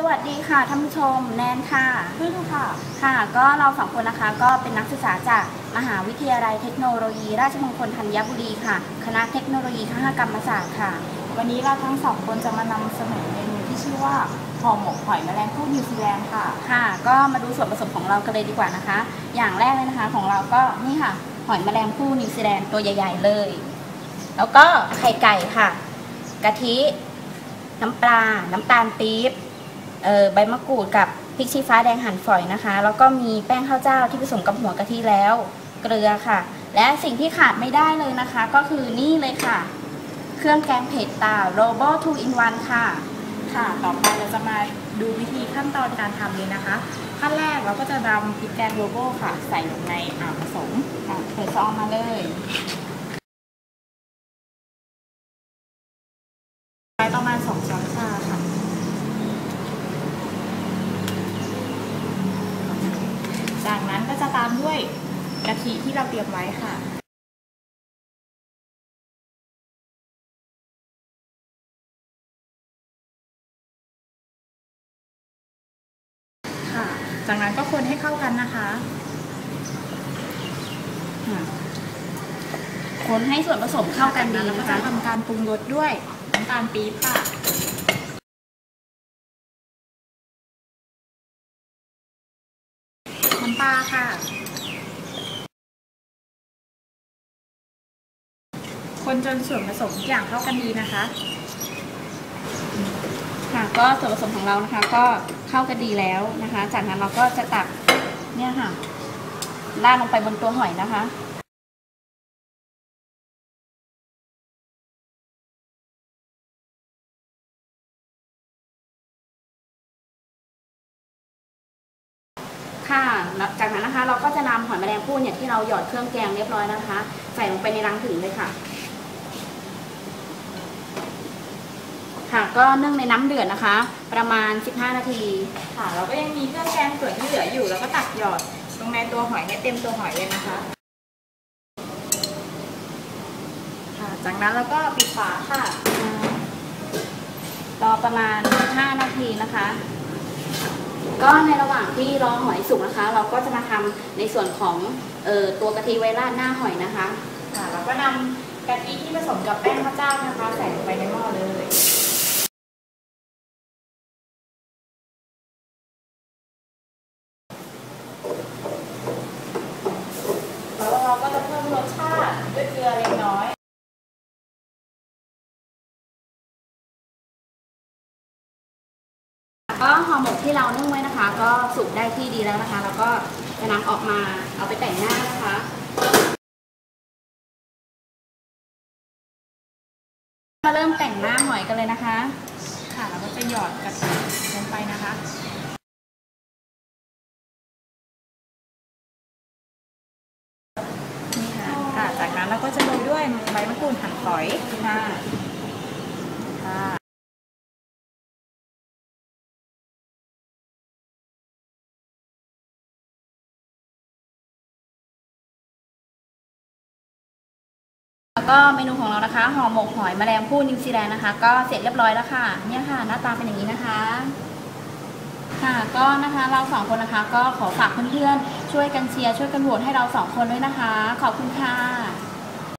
สวัสดีค่ะท่านผู้ชมแนนค่ะพึ่งค่ะ ค่ะ ก็เราสองคนนะคะก็เป็นนักศึกษาจากมหาวิทยาลัยเทคโนโลยี ราชมงคลธัญบุรีค่ะ คณะเทคโนโลยีคหกรรมศาสตร์ค่ะ วันนี้เราทั้งสองคนจะมานำเสนอเมนูที่ชื่อว่าห่อหมกหอยแมลงภู่นิวซีแลนด์ค่ะ ค่ะ ก็มาดูส่วนผสมของเรากันเลยดีกว่านะคะ อย่างแรกเลยนะคะของเราก็นี่ค่ะ หอยแมลงภู่นิวซีแลนด์ตัวใหญ่ ๆ เลย แล้วก็ไข่ไก่ค่ะ กะทิ น้ำปลา น้ำตาลปี๊บเอ่อ ใบมะกรูดกับพริกชี้ฟ้าแดงหั่นฝอยนะคะ แล้วก็มีแป้งข้าวเจ้าที่ผสมกับหัวกะทิแล้ว เกลือค่ะ และสิ่งที่ขาดไม่ได้เลยนะคะ ก็คือนี่เลยค่ะ เครื่องแกงเผ็ดตาโรโบ2 in 1ค่ะ ค่ะ ต่อไปเราจะมาดูวิธีขั้นตอนการทำเลยนะคะ ขั้นแรกเราก็จะนำพริกแกงโรโบค่ะ ใส่ลงในอ่างผสมค่ะเปิดซองมาเลย ไปประมาณ2ช้อนชาค่ะ จากนั้นก็จะตามด้วยกะทิที่เราเตรียมไว้ค่ะค่ะ จากนั้นก็คนให้เข้ากันนะคะคนให้ส่วนผสมเข้ากันดีแล้วก็นะจะคะทำการปรุงรสด้วยน้ำตาลปี๊บค่ะ น้ำปลาค่ะ คนจนส่วนผสมทุกอย่างเข้ากันดีนะคะ ค่ะก็ส่วนผสมของเรานะคะ ก็เข้ากันดีแล้วนะคะ จากนั้นเราก็จะตักเนี่ยค่ะลาดลงไปบนตัวหอยนะคะ ค่ะแล้วจากนั้นนะคะ เราก็จะนำหอยแมลงภู่เนี่ยที่เราหยอดเครื่องแกงเรียบร้อยนะคะ ใส่ลงไปในรังถึงเลยค่ะ ค่ะ ก็นึ่งในน้ำเดือดนะคะ ประมาณ 15 นาที ค่ะ เราก็ยังมีเครื่องแกงส่วนที่เหลืออยู่ แล้วก็ตักหยอดลงในตัวหอยให้เต็มตัวหอยเลยนะคะ ค่ะ จากนั้นเราก็ปิดฝาค่ะ รอประมาณ 5 นาทีนะคะ ก็ในระหว่างที่รอหอยสุกนะคะ เราก็จะมาทำในส่วนของออตัวกะทิไวราดหน้าหอยนะคะค่ะเราก็นำกะทิที่ผสมกับแป้งข้าวเจ้านะคะ ใส่ลงไปในหม้อเลย แล้วเราก็จะเพิ่มรสชาติด้วยเกลือเล็กน้อย ก็ห่อหมกที่เรานึ่งไว้นะคะ ก็สุกได้ที่ดีแล้วนะคะ แล้วก็จะนำออกมาเอาไปแต่งหน้านะคะมาเริ่มแต่งหน้าหอยกันเลยนะคะ ค่ะเราก็จะหยอดกระทิลงไปนะคะนี่ค่ะค่ะ จากนั้นเราก็จะโรยด้วยใบมะกรูดหั่นฝอยค่ะค่ะ แล้วก็เมนูของเรานะคะห่อหมกหอยแมลงภู่นิวซีแลนด์นะคะ ก็เสร็จเรียบร้อยแล้วค่ะ เนี่ยค่ะ หน้าตาเป็นอย่างนี้นะคะ ค่ะก็นะคะเราสองคนนะคะ ก็ขอฝากเพื่อนๆช่วยกันเชียร์ช่วยกันโหวตให้เราสองคนด้วยนะคะ ขอบคุณค่ะ